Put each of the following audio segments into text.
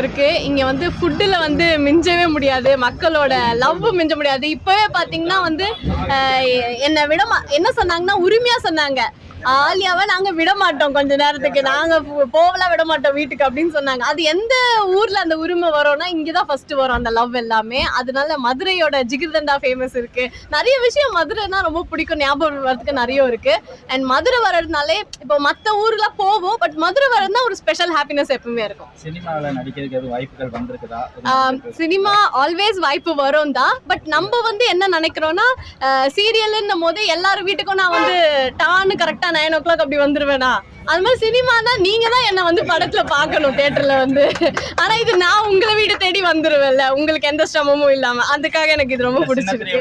இருக்குது இருக்கு. இங்க வந்து ஃபுட்டில் வந்து மிஞ்சவே முடியாது. மக்களோட லவ் மிஞ்ச முடியாது. இப்பவே பாத்தீங்கன்னா வந்து என்னை விட மா- என்ன சொன்னாங்கன்னா உரிமையா சொன்னாங்க. ஆலியாவை நாங்க விட மாட்டோம் கொஞ்ச நேரத்துக்கு. நாங்க போ- போகலாம் விட மாட்டோம் வீட்டுக்கு அப்படின்னு சொன்னாங்க. அது எந்த ஊர்ல அந்த உரிமை வரும்னா இங்கதான் ஃபர்ஸ்ட் வரும் அந்த லவ் எல்லாமே. அதனால மதுரையோட ஜிகிர்தண்டா ஃபேமஸ் இருக்கு. நிறைய விஷயம் மதுரைனா ரொம்ப பிடிக்கும். ஞாபகம் வரதுக்கு நிறைய இருக்கு. அண்ட் மதுரை வர்றதுனாலே இப்போ மற்ற ஊர்ல போவோம். பட் மதுரை வர்றதுனா ஒரு ஸ்பெஷல் ஹாப்பினஸ் எப்பவுமே இருக்கும். சினிமாவில் நடிக்கிறதுக்கு வாய்ப்புகள் வந்திருக்குதா? சினிமா ஆல்வேஸ் வாய்ப்பு வரும் தான். பட் நம்ம வந்து என்ன நினைக்கிறோம்னா சீரியல்ன்னும் போது எல்லாரும் வீட்டுக்கும் நான் வந்து டான்னு கரெக்டாக நைன் ஓ கிளாக் அப்படி வந்துருவேனா? அது மாதிரி சினிமானா நீங்க தான் என்ன வந்து படத்துல பார்க்கணும் தேட்டர்ல வந்து. ஆனா இது நான் உங்களை வீடு தேடி வந்துருவேன்ல. உங்களுக்கு எந்த சிரமமும் இல்லாம. அதுக்காக எனக்கு இது ரொம்ப பிடிச்சிருக்கு.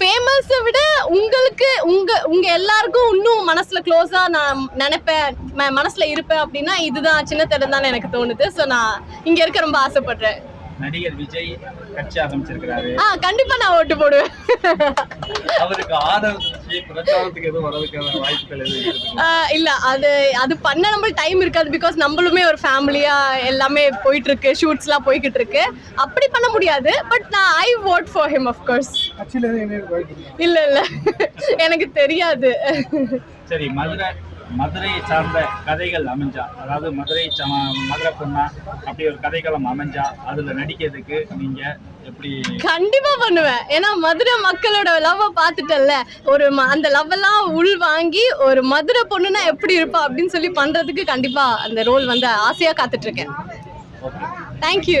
ஃபேமஸை விட உங்களுக்கு உங்க உங்க எல்லாருக்கும் இன்னும் மனசுல க்ளோஸா நான் நினைப்பேன் மனசுல இருப்பேன் அப்படின்னா இதுதான் சின்ன திடம் தான் எனக்கு தோணுது. ஸோ நான் இங்க இருக்க ரொம்ப ஆசைப்படுறேன். நடிகர் விஜய் கட்சி ஆரம்பிச்சிருக்கிறாரு. ஆ கண்டிப்பா நான் ஓட்டு போடுவேன். அவருக்கு ஆதரவு இல்ல அது அது பண்ண நம்ம டைம் இருக்காது பிகாஸ் நம்மளுமே ஒரு ஃபேமிலியா எல்லாமே போயிட்டு இருக்கு ஷூட்ஸ்லாம் போய்கிட்டு இருக்கு அப்படி பண்ண முடியாது பட் நான் ஐ vote ஃபார் இருந்து என்ன வாய்ப்பு இல்ல இல்ல. எனக்கு தெரியாது. சரி மதுரை மதுரையை சார்ந்த கதைகள் அமைஞ்சா அதாவது மதுரை மதுரை பொண்ணா அப்படி ஒரு கதைக்களம் அமைஞ்சா அதுல நடிக்கிறதுக்கு நீங்க கண்டிப்பா பண்ணுவேன். ஏன்னா மதுரை மக்களோட லவ் பார்த்துட்டல்ல ஒரு அந்த லவ் எல்லாம் உள் வாங்கி ஒரு மதுரை பொண்ணுனா எப்படி இருப்பா அப்படின்னு சொல்லி பண்றதுக்கு கண்டிப்பா அந்த ரோல் வந்து ஆசையா காத்துட்டு இருக்கேன். தேங்க்யூ